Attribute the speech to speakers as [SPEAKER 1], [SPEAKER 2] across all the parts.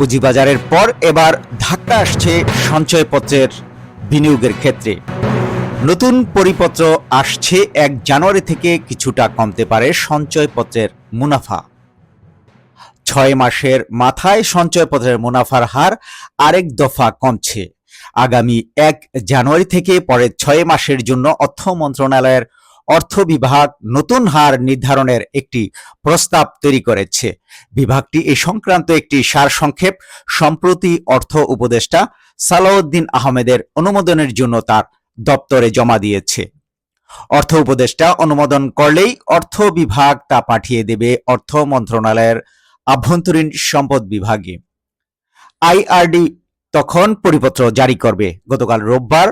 [SPEAKER 1] পুঁজিবাজারের পর এবার ধাক্কা আসছে সঞ্চয়পত্রের বিনিয়োগের ক্ষেত্রে। নতুন পরিপত্র আসছে এক জানুয়ারি থেকে কিছুটা কমতে পারে সঞ্চয়পত্রের মুনাফা। ছয় মাসের মাথায় সঞ্চয়পত্রের মুনাফার হার আরেক দফা কমছে। আগামী এক জানুয়ারি থেকে পরের ছয় মাসের জন্য অর্থ মন্ত্রণালয়ের অর্থ বিভাগ নতুন হার নির্ধারণের একটি প্রস্তাব তৈরি করেছে। বিভাগটি এ সংক্রান্ত একটি সারসংক্ষেপ সম্প্রতি অর্থ উপদেষ্টা সালাউদ্দিন আহমেদের অনুমোদনের জন্য তার দপ্তরে জমা দিয়েছে। অর্থ উপদেষ্টা অনুমোদন করলেই অর্থ বিভাগ তা পাঠিয়ে দেবে অর্থ মন্ত্রণালয়ের আভ্যন্তরীণ সম্পদ বিভাগে। আইআরডি তখন পরিপত্র জারি করবে। গতকাল রোববার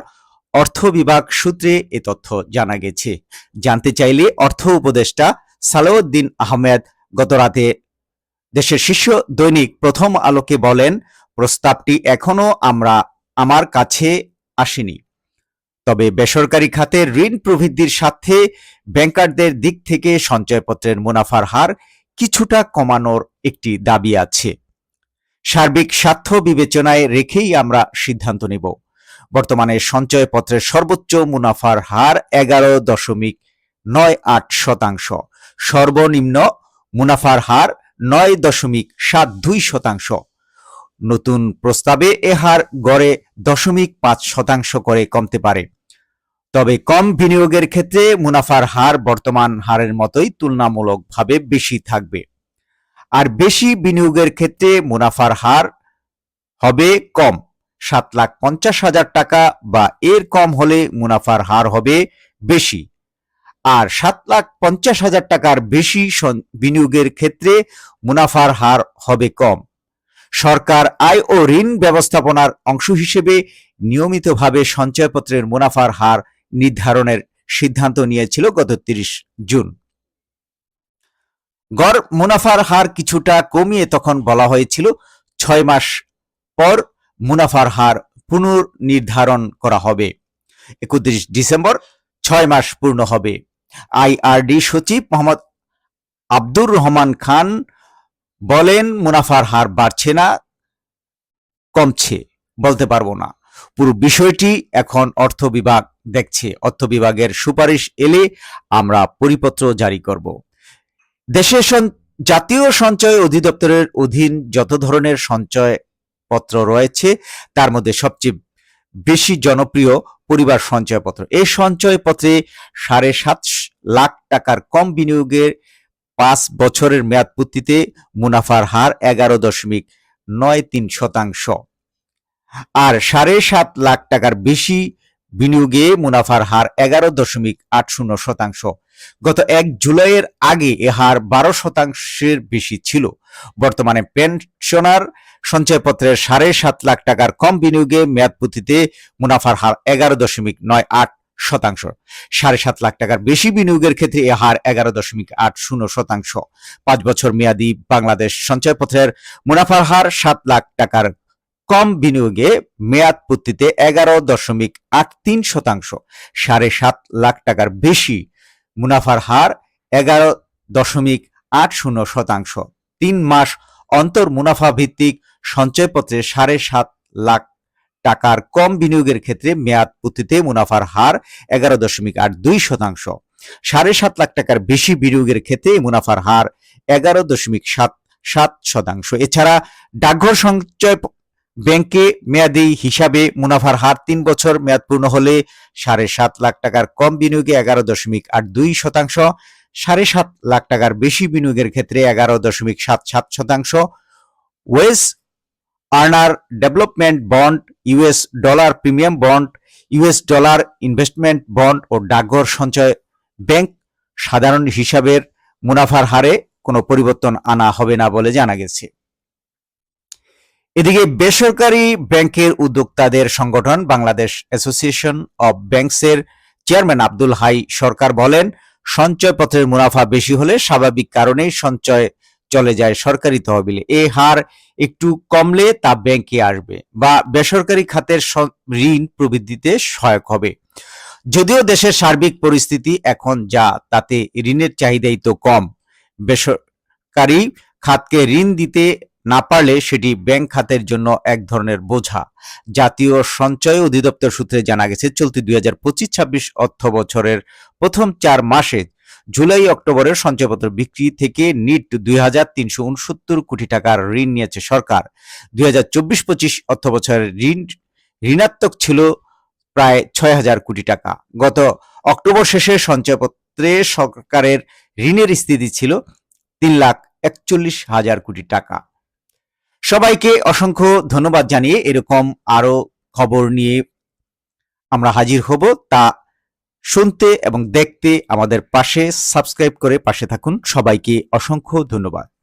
[SPEAKER 1] অর্থ বিভাগ সূত্রে এ তথ্য জানা গেছে। জানতে চাইলে অর্থ উপদেষ্টা সালাউদ্দিন আহমেদ গতরাতে দেশের শীর্ষ দৈনিক প্রথম আলোকে বলেন, প্রস্তাবটি এখনও আমরা আমার কাছে আসেনি। তবে বেসরকারি খাতে ঋণ প্রবৃদ্ধির সাথে ব্যাংকারদের দিক থেকে সঞ্চয়পত্রের মুনাফার হার কিছুটা কমানোর একটি দাবি আছে। সার্বিক স্বার্থ বিবেচনায় রেখেই আমরা সিদ্ধান্ত নেব। বর্তমানে সঞ্চয়পত্রের সর্বোচ্চ মুনাফার হার এগারো দশমিক নয় আট শতাংশ। সর্বনিম্ন মুনাফার হার নয় দশমিক সাত দুই শতাংশ। নতুন প্রস্তাবে এ হার গড়ে দশমিক পাঁচ শতাংশ করে কমতে পারে। তবে কম বিনিয়োগের ক্ষেত্রে মুনাফার হার বর্তমান হারের মতোই তুলনামূলকভাবে বেশি থাকবে। আর বেশি বিনিয়োগের ক্ষেত্রে মুনাফার হার হবে কম। সাত লাখ পঞ্চাশ হাজার টাকা বা এর কম হলে মুনাফার হার হবে বেশি। আর সাত লাখ পঞ্চাশ হাজার টাকার বেশি বিনিয়োগের ক্ষেত্রে মুনাফার হার হবে কম। সরকার আয় ও ঋণ ব্যবস্থাপনার অংশ হিসেবে নিয়মিতভাবে সঞ্চয়পত্রের মুনাফার হার নির্ধারণের সিদ্ধান্ত নিয়েছিল গত তিরিশ জুন। গড় মুনাফার হার কিছুটা কমিয়ে তখন বলা হয়েছিল ছয় মাস পর মুনাফার হার পুনর্নির্ধারণ করা হবে। একত্রিশ ডিসেম্বর ছয় মাস পূর্ণ হবে। আইআরডি সচিব মোহাম্মদ আব্দুর রহমান খান বলেন, মুনাফার হার বাড়ছে না, কমছে, বলতে পারব না। পুরো বিষয়টি এখন অর্থ বিভাগ দেখছে। অর্থ বিভাগের সুপারিশ এলে আমরা পরিপত্র জারি করব। দেশের জাতীয় সঞ্চয় অধিদপ্তরের অধীন যত ধরনের সঞ্চয় পত্র রয়েছে। তার মধ্যে সবচেয়ে বেশি জনপ্রিয় পরিবার সঞ্চয়পত্র এই সঞ্চয়পত্রে সাড়ে সাত লাখ টাকার কম বিনিয়োগের পাঁচ বছরের মেয়াদ পূর্তিতে মুনাফার হার এগারো দশমিক নয় তিন শতাংশ। আর সাড়ে সাত লাখ টাকার বেশি বিনিয়োগে মুনাফার হার এগারো দশমিক আট শূন্য শতাংশ। গত এক জুলাইয়ের আগে এ হার বারো শতাংশের বেশি ছিল। বর্তমানে পেনশনার সঞ্চয়পত্রের সাড়ে সাত লাখ টাকার কম বিনিয়োগে মেয়াদপূর্তিতে মুনাফার হার এগারো দশমিক নয় আট শতাংশ। সাড়ে সাত লাখ টাকার বেশি বিনিয়োগের ক্ষেত্রে এ হার এগারো দশমিক আট শূন্য শতাংশ। পাঁচ বছর মেয়াদি বাংলাদেশ সঞ্চয়পত্রের মুনাফার হার সাত লাখ টাকার কম বিনিয়োগে মেয়াদ পূর্তিতে এগারো দশমিক আট তিন শতাংশ। সাড়ে সাত লাখ টাকার বেশি মুনাফার হার এগারো দশমিক আট শূন্য শতাংশ। তিন মাস অন্তর মুনাফা ভিত্তিক সঞ্চয়পত্রে সাড়ে সাত লাখ টাকার কম বিনিয়োগের ক্ষেত্রে মেয়াদ পূর্তিতে মুনাফার হার এগারো দশমিক আট দুই শতাংশ। সাড়ে সাত লাখ টাকার বেশি বিনিয়োগের ক্ষেত্রে মুনাফার হার এগারো দশমিক সাত সাত শতাংশ। এছাড়া ডাকঘর সঞ্চয় ব্যাংকে মেয়াদি হিসাবে মুনাফার হার তিন বছর মেয়াদ পূর্ণ হলে সাড়ে সাত লাখ টাকার কম বিনিয়োগে এগারো দশমিক আট দুই শতাংশ, সাড়ে সাত লাখ টাকার বেশি বিনিয়োগের ক্ষেত্রে এগারো দশমিক সাত সাত শতাংশ। Wage earner development bond, US dollar premium bond, US dollar investment bond ও ডাকঘর সঞ্চয় ব্যাংক সাধারণ হিসাবের মুনাফার হারে কোনো পরিবর্তন আনা হবে না বলে জানা গেছে। এদিকে বেসরকারি ব্যাংকের উদ্যোক্তাদের সংগঠন বাংলাদেশ অ্যাসোসিয়েশন অব ব্যাংকসের চেয়ারম্যান আব্দুল হাই সরকার বলেন সঞ্চয়পত্রের মুনাফা বেশি হলে স্বাভাবিক কারণেই সঞ্চয় চলে যায় সরকারি তহবিলে। এ হার একটু কমলে তা ব্যাংকে আসবে বা বেসরকারি খাতের ঋণ প্রবৃদ্ধিতে সহায়ক হবে। যদিও দেশের সার্বিক পরিস্থিতি এখন যা, তাতে ঋণের চাহিদাই তো কম। বেসরকারি খাতকে ঋণ দিতে না পারলে সেটি ব্যাংক খাতের জন্য এক ধরনের বোঝা। জাতীয় সঞ্চয় অধিদপ্তর সূত্রে জানা গেছে, চলতি দুই হাজার পঁচিশ ছাব্বিশ অর্থ বছরের প্রথম চার মাসে জুলাই, অক্টোবরের সঞ্চয়পত্র বিক্রি থেকে নিট দুই হাজার তিনশো উনসত্তর কোটি টাকার ঋণ নিয়েছে সরকার। দুই হাজার চব্বিশ পঁচিশ অর্থ বছরের ঋণ ঋণাত্মক ছিল প্রায় ছয় হাজার কোটি টাকা। গত অক্টোবর শেষে সঞ্চয়পত্রে সরকারের ঋণের স্থিতি ছিল তিন লাখ একচল্লিশ হাজার কোটি টাকা। সবাইকে অসংখ্য ধন্যবাদ জানিয়ে এরকম আরও খবর নিয়ে আমরা হাজির হব। তা শুনতে এবং দেখতে আমাদের পাশে, সাবস্ক্রাইব করে পাশে থাকুন। সবাইকে অসংখ্য ধন্যবাদ।